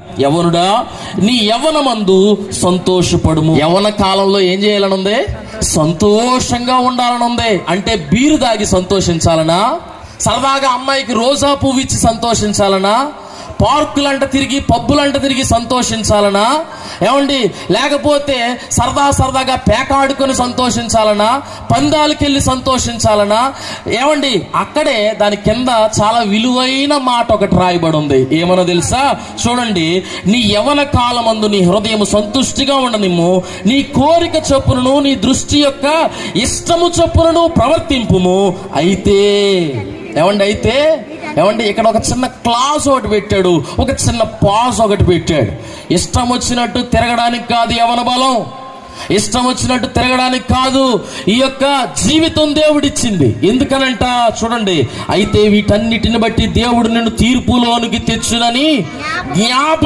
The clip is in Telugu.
యవనుడా నీ యవనమందు సంతోషపడుము. యవన కాలంలో ఏం చేయాలని ఉంది సంతోషంగా ఉండాలని ఉంది అంటే బీరు దాగి సంతోషించాలనా? సరదాగా అమ్మాయికి రోజా పువ్వు ఇచ్చి సంతోషించాలనా? పార్కులంట తిరిగి పబ్బులంట తిరిగి సంతోషించాలనా? ఏమండి లేకపోతే సరదా సరదాగా పేకాడుకొని సంతోషించాలనా? పందాలకి వెళ్ళి సంతోషించాలనా? ఏమండి అక్కడే దాని కింద చాలా విలువైన మాట ఒకటి రాయబడి ఉంది ఏమనో తెలుసా? చూడండి నీ యవన కాలమందు నీ హృదయం సంతుష్టిగా ఉండనిమ్ము. నీ కోరిక చొప్పునను నీ దృష్టి యొక్క ఇష్టము చొప్పునను ప్రవర్తింపుము. అయితే ఏమండి అయితే ఏమండి ఇక్కడ ఒక చిన్న క్లాస్ ఒకటి పెట్టాడు ఒక చిన్న పాస్ ఒకటి పెట్టాడు. ఇష్టం వచ్చినట్టు తిరగడానికి కాదు యవన బలం. ఇష్టం వచ్చినట్టు తిరగడానికి కాదు ఈ యొక్క జీవితం దేవుడిచ్చింది. ఎందుకనంట? చూడండి అయితే వీటన్నిటిని బట్టి దేవుడు నిన్ను తీర్పులోనికి తెచ్చునని జ్ఞాప